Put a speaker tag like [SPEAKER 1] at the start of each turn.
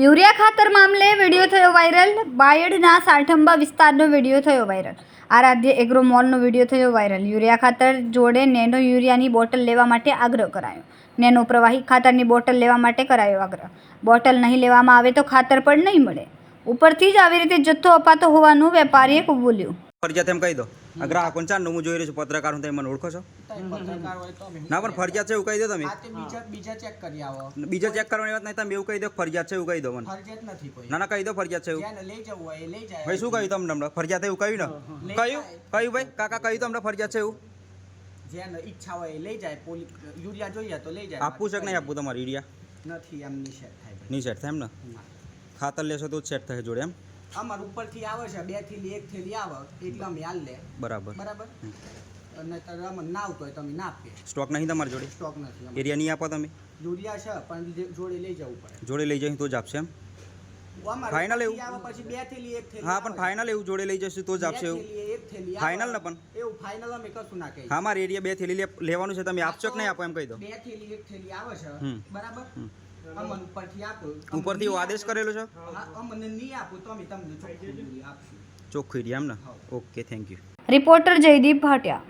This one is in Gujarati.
[SPEAKER 1] યુરિયા ખાતર મામલે વીડિયો થયો વાયરલ બાયડના સાઠંબા વિસ્તારનો વીડિયો થયો વાયરલ આરાધ્ય એગ્રો મોલનો વીડિયો થયો વાયરલ યુરિયા ખાતર જોડે નેનો યુરિયાની બોટલ લેવા માટે આગ્રહ કરાયો. નેનો પ્રવાહી ખાતરની બોટલ લેવા માટે કરાયો આગ્રહ. બોટલ નહીં લેવામાં આવે તો ખાતર પણ નહીં મળે. ઉપરથી જ આવી રીતે જથ્થો અપાતો હોવાનું વેપારીએ કબૂલ્યું.
[SPEAKER 2] ફરજિયાત એમ કહી દો. આ ગ્રાહકોને ચાંદનું હું જોઈ રહ્યો છું પત્રકાર હું તમે મને ઓળખો છો. ના પણ ફરજિયાત છે એવું કહી દો તમે.
[SPEAKER 3] બીજા ચેક કરી આવો.
[SPEAKER 2] બીજા ચેક કરવાની વાત નહીં તમે એવું કહી દો ફરજિયાત છે એવું કહી દો મને.
[SPEAKER 3] ફરજિયાત નથી કોઈ.
[SPEAKER 2] ના ના કહી દો ફરજિયાત છે એવું.
[SPEAKER 3] લઈ જવું હોય લઈ જાય.
[SPEAKER 2] ભાઈ શું કહ્યું તમને હમણાં ફરજિયાત એવું કહ્યું ને? કહ્યું? કહ્યું ભાઈ? કાકા કહ્યું તમને ફરજિયાત છે એવું?
[SPEAKER 3] જેને ઈચ્છા હોય લઈ જાય. યુરિયા જોઈએ તો લઈ જાય.
[SPEAKER 2] આપવું છે કે નહીં આપવું તમારે યુરિયા?
[SPEAKER 3] નથી એમ નિષેધ સેટ થાય.
[SPEAKER 2] નિષેધ થાય એમ ને? ખાતર લેશો તો સેટ થશે જોડે એમ?
[SPEAKER 3] અમાર ઉપરથી આવે છે બે થેલી એક થેલી આવે એટલે અમે હાલ લે.
[SPEAKER 2] બરાબર.
[SPEAKER 3] બરાબર? અને તારે અમને ના આવતો હોય તો અમે ના આપીએ.
[SPEAKER 2] સ્ટોક નહીં તમારી જોડે?
[SPEAKER 3] સ્ટોક નથી.
[SPEAKER 2] એરિયા નહીં આપો તમે?
[SPEAKER 3] યુરિયા છે પણ જોડે લઈ જવું પડે.
[SPEAKER 2] જોડે લઈ જઈશું તો જ આપશે એમ?
[SPEAKER 3] ફાઇનલ
[SPEAKER 2] એવું?
[SPEAKER 3] આવે પછી બે થેલી એક થેલી
[SPEAKER 2] હા પણ ફાઇનલ એવું જોડે લઈ જશે તો જ આપશે એવું?
[SPEAKER 3] એક થેલી ફાઇનલ
[SPEAKER 2] ને પણ?
[SPEAKER 3] એવું ફાઇનલ અમે કશું ના કહીએ.
[SPEAKER 2] હા મારે એરિયા બે થેલી લે- લેવાનું છે તમે આપશો કે નહીં આપો એમ કહી દો?
[SPEAKER 3] બે થેલી એક થેલી આવે છે. બરાબર? ઉપરથી આપો.
[SPEAKER 2] ઉપરથી એવો આદેશ કરેલો છે?
[SPEAKER 3] અમને નહીં આપો તો અમે તમને ચોખ્ખું આપશું.
[SPEAKER 2] ચોખ્ખી એમ ને? Okay thank you
[SPEAKER 1] reporter Jaydeep Bhatia.